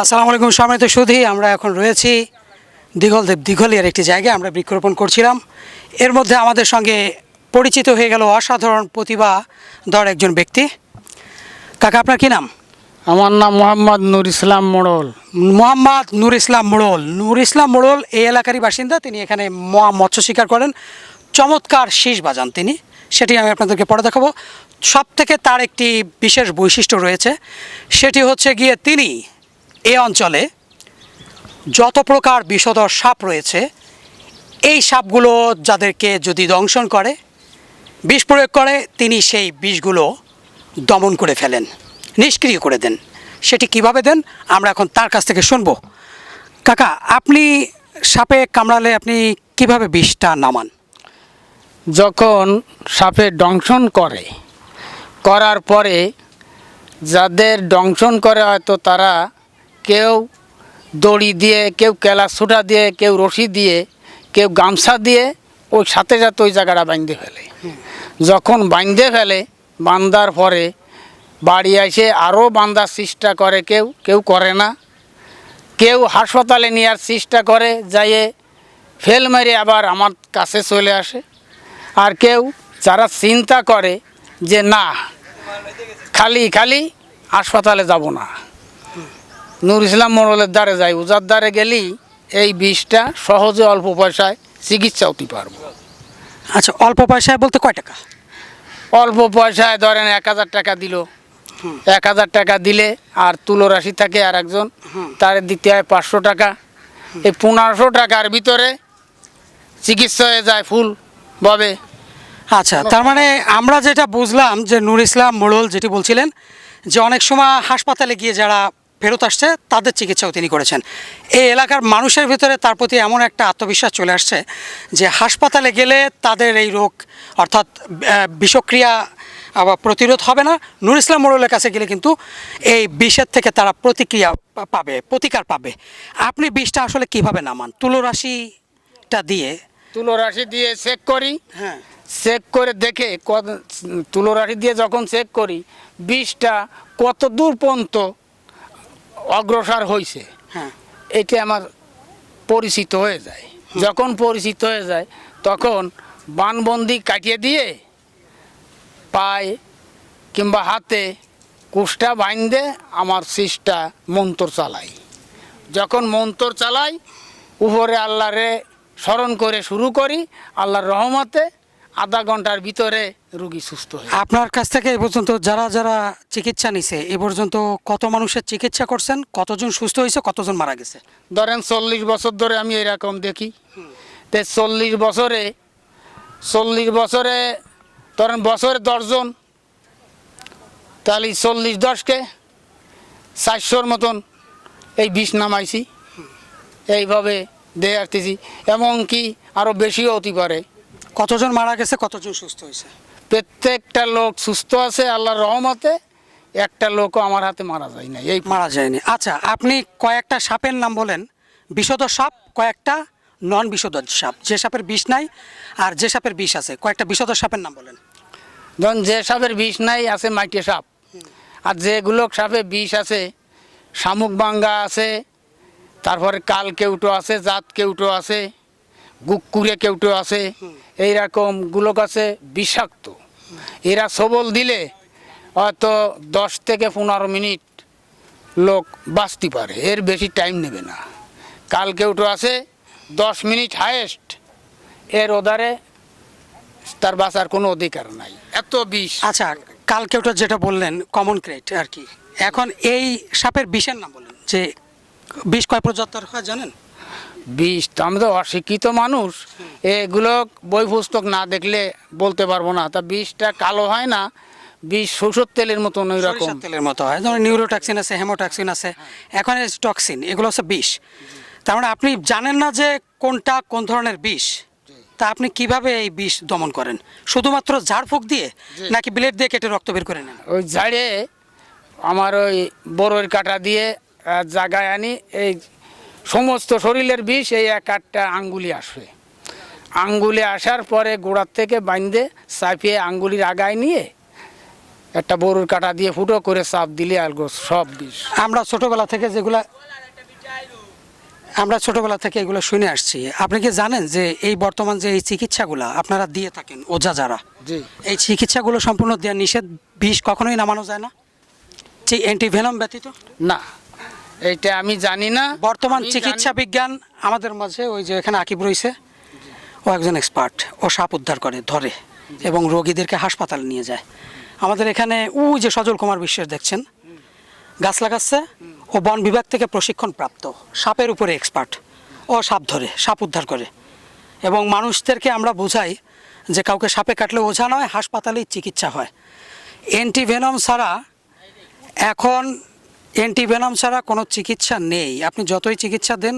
আসসালামু আলাইকুম সম্মানিত সুধী। আমরা এখন রয়েছি দীঘলদেব দীঘলিয়ার একটি জায়গায়। আমরা বৃক্ষরোপণ করছিলাম। এর মধ্যে আমাদের সঙ্গে পরিচিত হয়ে গেল অসাধারণ প্রতিভা ধর একজন ব্যক্তি। কাকা আপনার কী নাম? আমার নাম মোহাম্মদ নুর ইসলাম মোড়ল। মোহাম্মদ নূর ইসলাম মোড়ল। নূর ইসলাম মোড়ল এই এলাকারই বাসিন্দা। তিনি এখানে মৎস্য শিকার করেন। চমৎকার শীষ বাজান তিনি। সেটি আমি আপনাদেরকে পরে দেখাবো। সব থেকে তার একটি বিশেষ বৈশিষ্ট্য রয়েছে। সেটি হচ্ছে গিয়ে তিনি এ অঞ্চলে যত প্রকার বিষধর সাপ রয়েছে, এই সাপগুলো যাদেরকে যদি দংশন করে, বিষ প্রয়োগ করে, তিনি সেই বিষগুলো দমন করে ফেলেন, নিষ্ক্রিয় করে দেন। সেটি কীভাবে দেন, আমরা এখন তার কাছ থেকে শুনব। কাকা, আপনি সাপে কামড়ালে আপনি কীভাবে বিষটা নামান? যখন সাপে দংশন করে, করার পরে যাদের দংশন করে হয়তো তারা কেউ দড়ি দিয়ে, কেউ কেলা সুটা দিয়ে, কেউ রশি দিয়ে, কেউ গামছা দিয়ে ওই সাথে সাথে ওই জায়গাটা বাঁধতে ফেলে। যখন বাঁধতে ফেলে বান্দার পরে বাড়ি এসে আরও বান্দার চেষ্টা করে কেউ কেউ করে না। কেউ হাসপাতালে নেওয়ার চেষ্টা করে, যাইয়ে ফেল মেরে আবার আমার কাছে চলে আসে। আর কেউ যারা চিন্তা করে যে, না, খালি খালি হাসপাতালে যাব না। নূর ইসলাম মোড়লের দ্বারে যাই উজার দ্বারে গেলেই এই বিষটা সহজে অল্প পয়সায় চিকিৎসা হতে পারব। আচ্ছা অল্প পয়সায় বলতে কয় টাকা? অল্প পয়সায় ধরেন এক হাজার টাকা দিল। এক হাজার টাকা দিলে আর তুলো রাশি থাকে আর একজন তার দিতে হয় পাঁচশো টাকা। এই পনেরোশো টাকার ভিতরে চিকিৎসা হয়ে যায় ফুল ভাবে। আচ্ছা তার মানে আমরা যেটা বুঝলাম যে নূর ইসলাম মোড়ল যেটি বলছিলেন যে অনেক সময় হাসপাতালে গিয়ে যারা ফেরত আসছে তাদের চিকিৎসাও তিনি করেছেন। এই এলাকার মানুষের ভিতরে তার প্রতি এমন একটা আত্মবিশ্বাস চলে আসছে যে হাসপাতালে গেলে তাদের এই রোগ অর্থাৎ বিষক্রিয়া আবার প্রতিরোধ হবে না। নুর ইসলাম মোড়লের কাছে গেলে কিন্তু এই বিষের থেকে তারা প্রতিক্রিয়া পাবে প্রতিকার পাবে। আপনি বিষটা আসলে কীভাবে নামান? তুলোরাশিটা দিয়ে? তুলো রাশি দিয়ে চেক করি। হ্যাঁ। চেক করে দেখে কত তুলো রাশি দিয়ে যখন চেক করি বিষটা কত দূর পর্যন্ত অগ্রসর হয়েছে হ্যাঁ। এটা আমার পরিচিত হয়ে যায়। যখন পরিচিত হয়ে যায় তখন বানবন্দি কাটিয়ে দিয়ে পায়ে কিংবা হাতে কুষ্টা বাইন্দে আমার শিসটা মন্তর চালাই। যখন মন্তর চালাই উপরে আল্লাহরে স্মরণ করে শুরু করি আল্লাহর রহমতে আধা ঘণ্টার ভিতরে রুগী সুস্থ হয় আপনার কাছ থেকে এ পর্যন্ত যারা যারা চিকিৎসা নিছে এ পর্যন্ত কত মানুষের চিকিৎসা করছেন? কতজন সুস্থ হয়েছে কতজন মারা গেছে? ধরেন চল্লিশ বছর ধরে আমি এরকম দেখি। তে চল্লিশ বছরে চল্লিশ বছরে ধরেন বছরে দশজন তাহলে চল্লিশ দশকে চারশোর মতন এই বিষ নামাইছি। এইভাবে দিয়ে আসতেছি এমনকি আরও বেশিও হতে পারে কতজন মারা গেছে কতজন সুস্থ হয়েছে? প্রত্যেকটা লোক সুস্থ আছে আল্লাহর রহমতে একটা লোকও আমার হাতে মারা যায় না এই মারা যায়নি। আচ্ছা আপনি কয়েকটা সাপের নাম বলেন। বিষধর সাপ কয়েকটা নন বিষধর সাপ। যে সাপের বিষ নাই আর যে সাপের বিষ আছে কয়েকটা বিষধর সাপের নাম বলেন। ধরুন যে সাপের বিষ নাই আছে মাইটে সাপ। আর যেগুলো সাপে বিষ আছে শামুক বাঙ্গা আছে তারপরে কাল কেউটো আছে জাত কেউটো আছে গুকুরে কেউটো আছে এইরকম গুলোক আছে বিষাক্ত। এরা সবল দিলে হয়তো দশ থেকে পনেরো মিনিট লোক বাঁচতে পারে, এর বেশি টাইম নেবে না। কাল কেউটো আছে দশ মিনিট হায়েস্ট এর ওদারে তার বাঁচার কোনো অধিকার নাই। এত বিষ। আচ্ছা কাল ওটা যেটা বললেন কমন ক্রেট আর কি, এখন এই সাপের বিষের নাম বলেন, যে বিষ কয় প্রজাতির হয় জানেন? বিষ তো আমরা তো অশিক্ষিত মানুষ। এগুলো বই পুস্তক না দেখলে বলতে পারব না। তা বিষটা কালো হয় না বিষ সরষের তেলের মতন ওই রকম। তেলের মতো হয় যেমন নিউরোটক্সিন আছে হেমোটক্সিন আছে এখন টক্সিন এগুলো হচ্ছে বিষ। তার মানে আপনি জানেন না যে কোনটা কোন ধরনের বিষ তা আপনি কীভাবে এই বিষ দমন করেন? শুধুমাত্র ঝাড়ফুঁক দিয়ে নাকি ব্লেড দিয়ে কেটে রক্ত বের করে নেন? ওই ঝাড়ে আমার ওই বড়ইর কাটা দিয়ে জাগায় আনি এই সমস্ত শরীরের বিষ এই এক আটটা আঙ্গুলি আসবে আঙ্গুলে আসার পরে গোড়ার থেকে বাইন্দে চাপিয়ে আঙ্গুলির আগায় নিয়ে একটা বড়ুর কাটা দিয়ে ফুটো করে চাপ দিলে আর সব বিষ। আমরা ছোটবেলা থেকে যেগুলা আমরা ছোটবেলা থেকে এগুলো শুনে আসছি। আপনি কি জানেন যে এই বর্তমান যে এই চিকিৎসাগুলো আপনারা দিয়ে থাকেন ওজা যারা? জি। এই চিকিৎসাগুলো সম্পূর্ণ দেওয়া নিষেধ বিষ কখনোই নামানো যায় না? যে অ্যান্টিভেনম ব্যতীত? না। এইটা আমি জানি না। বর্তমান চিকিৎসা বিজ্ঞান আমাদের মাঝে ওই যে এখানে আকিব রয়েছে ও একজন এক্সপার্ট ও সাপ উদ্ধার করে ধরে এবং রোগীদেরকে হাসপাতালে নিয়ে যায়। আমাদের এখানে ও যে সজল কুমার বিশ্বের দেখছেন গাছ লাগাচ্ছে ও বন বিভাগ থেকে প্রশিক্ষণ প্রাপ্ত সাপের উপরে এক্সপার্ট ও সাপ ধরে সাপ উদ্ধার করে। এবং মানুষদেরকে আমরা বোঝাই যে কাউকে সাপে কাটলে ওঝা নয় হাসপাতালেই চিকিৎসা হয়। অ্যান্টিভেনম ছাড়া এখন অ্যান্টিভেনম ছাড়া কোনো চিকিৎসা নেই। আপনি যতই চিকিৎসা দেন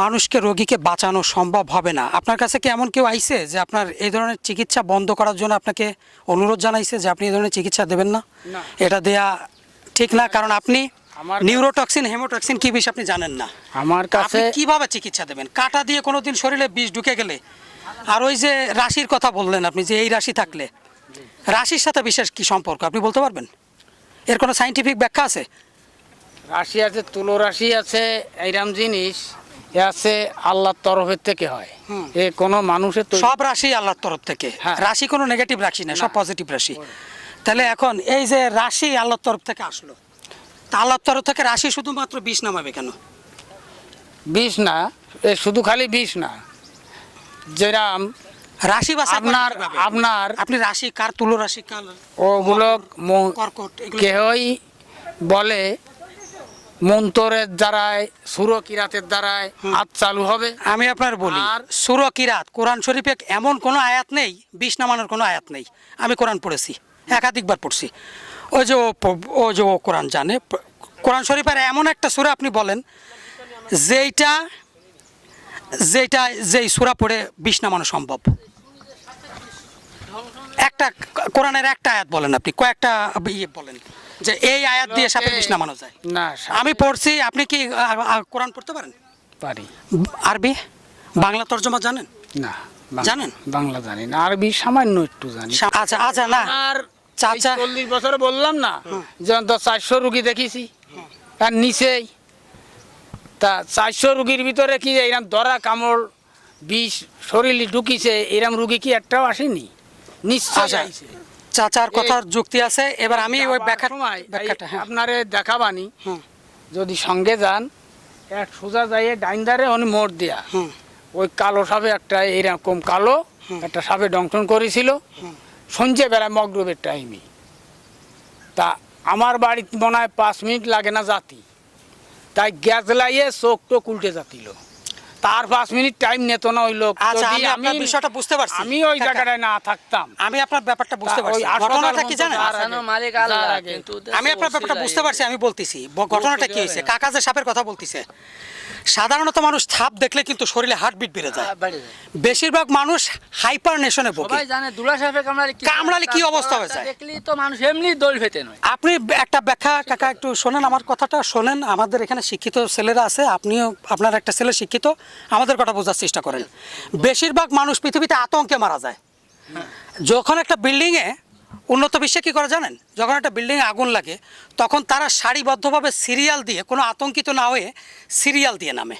মানুষকে রোগীকে বাঁচানো সম্ভব হবে না। আপনার কাছে কি এমন কেউ আইছে যে আপনার এই ধরনের চিকিৎসা বন্ধ করার জন্য আপনাকে অনুরোধ জানাইছে যে আপনি এই ধরনের চিকিৎসা দেবেন না। এটা দেয়া ঠিক না কারণ আপনি নিউরোটক্সিন হেমোটক্সিন কি বিষ আপনি জানেন না। আমার কাছে কীভাবে চিকিৎসা দেবেন? কাটা দিয়ে কোনোদিন শরীরে বিষ ঢুকে গেলে। আর ওই যে রাশির কথা বললেন আপনি যে এই রাশি থাকলে। রাশির সাথে বিশেষ কি সম্পর্ক? আপনি বলতে পারবেন? এর কোনো সাইন্টিফিক ব্যাখ্যা আছে? রাশি আছে তুলো রাশি আছে এইরাম জিনিস এ আছে আল্লাহর তরফের থেকে হয়। এ কোনো মানুষের সব রাশি আল্লাহর তরফ থেকে। হ্যাঁ। রাশি কোনো নেগেটিভ রাশি না সব পজিটিভ রাশি। তাহলে এখন এই যে রাশি আল্লাহর তরফ থেকে আসলো তা আল্লাহর তরফ থেকে রাশি শুধুমাত্র বিষ নামাবে কেন? বিষ না এ শুধু খালি বিষ না। যেরাম রাশি বা আপনার আপনার আপনি রাশি কার তুলো রাশি কার ওগুলো ম- কর্কট কেহই বলে মন্তরের দ্বারায় সুরকিরাতের দ্বারায় হাত চালু হবে। আমি আপনার বলি আর- সুর কিরাত কোরআন শরীফে এমন কোনো আয়াত নেই বিষ নামানোর কোনো আয়াত নেই। আমি কোরআন পড়েছি একাধিকবার পড়ছি। ওই যে ও ও যে ও কোরআন জানে কোরআন শরীফের এমন একটা সুরা আপনি বলেন যেইটা যেইটা যেই সুরা পড়ে বিষ নামানো সম্ভব। একটা কোরআনের একটা আয়াত বলেন আপনি কয়েকটা ইয়ে বলেন যে এই আয়াত দিয়ে সাপের বিষ নামানো যায়। না আমি পড়ছি আপনি কি কোরআন পড়তে পারেন? পারি। আরবি? বাংলা তর্জমা জানেন? না জানেন? বাংলা জানি না আরবি সামান্য একটু জানি। আচ্ছা আচ্ছা না। আর চাচা চল্লিশ বছরে বললাম না যেমন তো চারশো রুগী দেখেছি তার নিচেই। তা চারশো রুগীর ভিতরে কি এরম দরা কামড় বিষ শরীরে ঢুকিছে এরম রুগী কি একটাও আসেনি? নিশ্চয় আচ্ছা আইছে। চাচার কথার যুক্তি আছে এবার আমি ওই ব্যাখ্যা ব্যাখ্যাটা হ্যাঁ। আপনারে দেখাবানি। যদি সঙ্গে যান এক সোজা যাইয়ে ডাইন্দারে উনি মোড় দিয়া ওই কালো সাপে একটা এরকম কালো একটা সাপে দংশন করেছিল। সন্ধ্যেবেলা মগরবের টাইমে। তা আমার বাড়ি মনে হয় পাঁচ মিনিট লাগে না জাতি। তাই গ্যাস লাইয়ে চোখ টোক উল্টে যাতিল। তার পাঁচ মিনিট টাইম নিত না ওই লোক। আচ্ছা, আমি আপনার বিষয়টা বুঝতে পারছি। আমি ওই জায়গাটায় না থাকতাম। আমি আপনার ব্যাপারটা বুঝতে পারছি। ওই ঘটনাটা কি জানেন? মালিক আল্লাহ কিন্তু আমি আপনার ব্যাপারটা বুঝতে পারছি আমি বলতেছি। ঘটনাটা কি হয়েছে? কাকা যে সাপের কথা বলতেছে। সাধারণত মানুষ সাপ দেখলে কিন্তু শরীরে হার্টবিট বেড়ে যায়। বেশিরভাগ মানুষ হাইপার নেশনে ভোগে। জানে দুলা সাপে কামড়ালে কি কামড়ালে কি অবস্থা হয়ে যায়? দেখলি তো মানুষ এমনি দোল ফেতে নয়। আপনি একটা ব্যাখ্যা কাকা একটু শোনেন আমার কথাটা। শোনেন আমাদের এখানে শিক্ষিত ছেলেরা আছে। আপনিও আপনার একটা ছেলে শিক্ষিত। আমাদের কথা বোঝার চেষ্টা করেন। বেশিরভাগ মানুষ পৃথিবীতে আতঙ্কে মারা যায়। যখন একটা বিল্ডিংয়ে উন্নত বিশ্বে কী করে জানেন? যখন একটা বিল্ডিংয়ে আগুন লাগে তখন তারা সারিবদ্ধভাবে সিরিয়াল দিয়ে কোনো আতঙ্কিত না হয়ে সিরিয়াল দিয়ে নামে।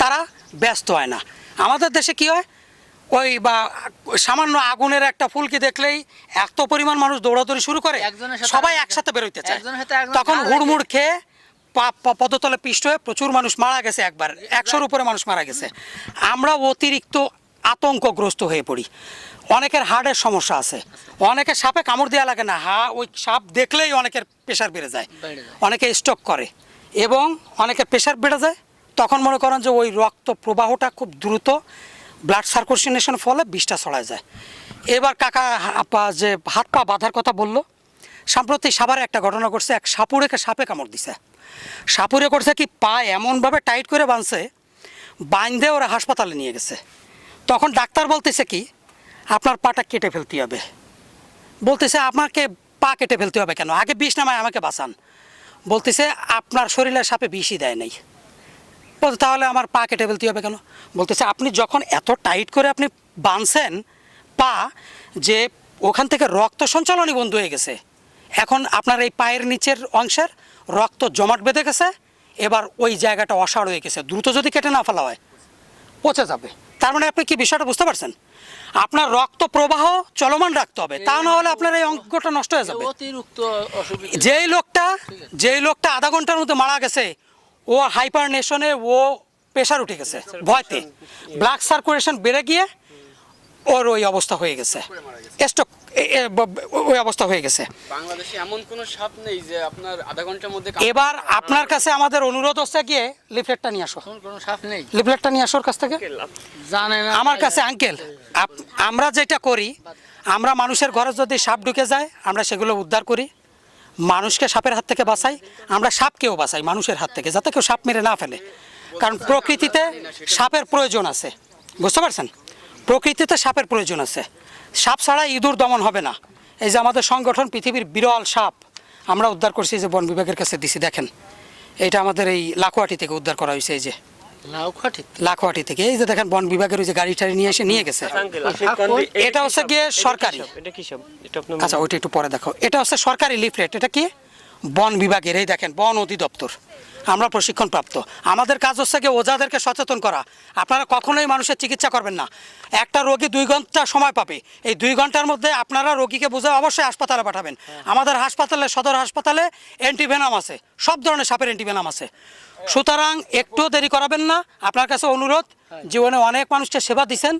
তারা ব্যস্ত হয় না। আমাদের দেশে কি হয়? ওই বা সামান্য আগুনের একটা ফুলকি দেখলেই এত পরিমাণ মানুষ দৌড়াদৌড়ি শুরু করে। সবাই একসাথে বেরোইতে চায়। তখন হুড়মুড় খেয়ে পদতলে পিষ্ট হয়ে প্রচুর মানুষ মারা গেছে একবার। একশোর উপরে মানুষ মারা গেছে। আমরা অতিরিক্ত আতঙ্কগ্রস্ত হয়ে পড়ি। অনেকের হার্টের সমস্যা আছে। অনেকের সাপে কামড় দেওয়া লাগে না। হা ওই সাপ দেখলেই অনেকের প্রেশার বেড়ে যায়। অনেকে স্ট্রোক করে এবং অনেকের প্রেশার বেড়ে যায়। তখন মনে করেন যে ওই রক্ত প্রবাহটা খুব দ্রুত ব্লাড সার্কুলেশনের ফলে বিষটা ছড়ায় যায়। এবার কাকা আপা যে হাত পা বাঁধার কথা বলল সাম্প্রতিক সাভারে একটা ঘটনা ঘটছে। এক সাপুরেকে সাপে কামড় দিছে। সাপুরে করছে কি পা এমনভাবে টাইট করে বাঁধছে বাঁধে ওরা হাসপাতালে নিয়ে গেছে। তখন ডাক্তার বলতেছে কি আপনার পাটা কেটে ফেলতে হবে। বলতেছে, আমাকে পা কেটে ফেলতে হবে কেন? আগে বিষ নামায়, আমাকে বাঁচান। বলতেছে, আপনার শরীরের সাপে বিষই দেয় নাই। বলতে তাহলে আমার পা কেটে ফেলতে হবে কেন? বলতেছে, আপনি যখন এত টাইট করে আপনি বাঁধছেন পা, যে ওখান থেকে রক্ত সঞ্চালনই বন্ধ হয়ে গেছে, এখন আপনার এই পায়ের নিচের অংশের রক্ত জমাট বেঁধে গেছে, এবার ওই জায়গাটা অসাড় হয়ে গেছে, দ্রুত যদি কেটে না ফেলা হয়, পচে যাবে। তার মানে আপনি কি বিষয়টা বুঝতে পারছেন? আপনার রক্ত প্রবাহ চলমান রাখতে হবে। তা না হলে আপনার এই অঙ্কটা নষ্ট হয়ে যাবে। যেই লোকটা যেই লোকটা আধা ঘণ্টার মধ্যে মারা গেছে ও হাইপার নেশনে ও প্রেশার উঠে গেছে ভয়তে। ব্লাড সার্কুলেশন বেড়ে গিয়ে ওর ওই অবস্থা হয়ে গেছে। স্টক ওই অবস্থা হয়ে গেছে। বাংলাদেশে এমন কোনো সাপ নেই যে আপনার আধা ঘণ্টার মধ্যে এবার আপনার কাছে আমাদের অনুরোধ হচ্ছে গিয়ে লিফলেটটা নিয়ে আসো। কোনো সাপ নেই? লিফলেটটা নিয়ে আসোর কাছ থেকে। জানে না। আমার কাছে আঙ্কেল আমরা যেটা করি আমরা মানুষের ঘরে যদি সাপ ঢুকে যায় আমরা সেগুলো উদ্ধার করি। মানুষকে সাপের হাত থেকে বাঁচাই আমরা সাপকেও বাঁচাই মানুষের হাত থেকে যাতে কেউ সাপ মেরে না ফেলে। কারণ প্রকৃতিতে সাপের প্রয়োজন আছে। বুঝতে পারছেন? প্রকৃতিতে সাপের প্রয়োজন আছে। সাপ ছাড়া ইঁদুর দমন হবে না। এই যে আমাদের সংগঠন পৃথিবীর বিরল সাপ আমরা উদ্ধার করছি যে বন বিভাগের কাছে দিছি দেখেন। এটা আমাদের এই লাকুয়াটি থেকে উদ্ধার করা হয়েছে এই যে। লাখোয়াটি থেকে? এই যে দেখেন বন বিভাগের ওই যে গাড়ি টাড়ি নিয়ে এসে নিয়ে গেছে। এটা হচ্ছে গিয়ে সরকারি। এটা কি সব? এটা আপনার আচ্ছা ওইটা একটু পরে দেখো। এটা হচ্ছে সরকারি লিফলেট। এটা কি? বন বিভাগের এই দেখেন বন অধিদপ্তর। আমরা প্রশিক্ষণ প্রাপ্ত আমাদের কাজ হচ্ছে গিয়ে ওজাদেরকে সচেতন করা। আপনারা কখনোই মানুষের চিকিৎসা করবেন না। একটা রোগী দুই ঘণ্টা সময় পাবে। এই দুই ঘণ্টার মধ্যে আপনারা রোগীকে বুঝে অবশ্যই হাসপাতালে পাঠাবেন। আমাদের হাসপাতালে সদর হাসপাতালে অ্যান্টিভেনাম আছে। সব ধরনের সাপের অ্যান্টিভেনাম আছে। সুতরাং একটুও দেরি করাবেন না। আপনার কাছে অনুরোধ জীবনে অনেক মানুষকে সেবা দিছেন।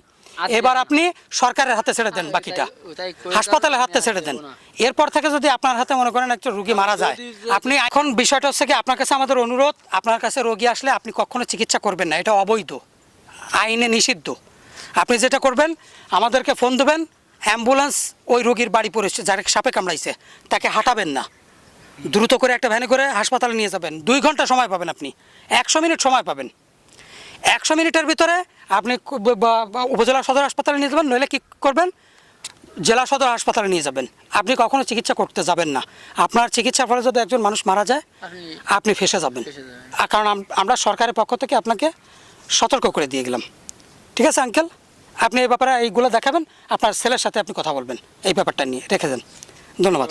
এবার আপনি সরকারের হাতে ছেড়ে দেন বাকিটা। হাসপাতালের হাতে ছেড়ে দেন। এরপর থেকে যদি আপনার হাতে মনে করেন একটা রুগী মারা যায় আপনি এখন বিষয়টা হচ্ছে কি আপনার কাছে আমাদের অনুরোধ আপনার কাছে রোগী আসলে আপনি কখনো চিকিৎসা করবেন না এটা অবৈধ আইনে নিষিদ্ধ। আপনি যেটা করবেন আমাদেরকে ফোন দেবেন অ্যাম্বুলেন্স ওই রোগীর বাড়ি পড়েছে যার সাপে কামড়াইছে তাকে হাঁটাবেন না। দ্রুত করে একটা ভ্যানে করে হাসপাতালে নিয়ে যাবেন। দুই ঘণ্টা সময় পাবেন আপনি একশো মিনিট সময় পাবেন। একশো মিনিটের ভিতরে আপনি উপজেলা সদর হাসপাতালে নিয়ে যাবেন নইলে কী করবেন? জেলা সদর হাসপাতালে নিয়ে যাবেন। আপনি কখনো চিকিৎসা করতে যাবেন না। আপনার চিকিৎসার ফলে যদি একজন মানুষ মারা যায় আপনি- ফেঁসে যাবেন। কারণ আমরা সরকারের পক্ষ থেকে আপনাকে সতর্ক করে দিয়ে গেলাম। ঠিক আছে আঙ্কেল? আপনি এই ব্যাপারে এইগুলো দেখাবেন আপনার ছেলের সাথে আপনি কথা বলবেন। এই ব্যাপারটা নিয়ে রেখে দেন। ধন্যবাদ।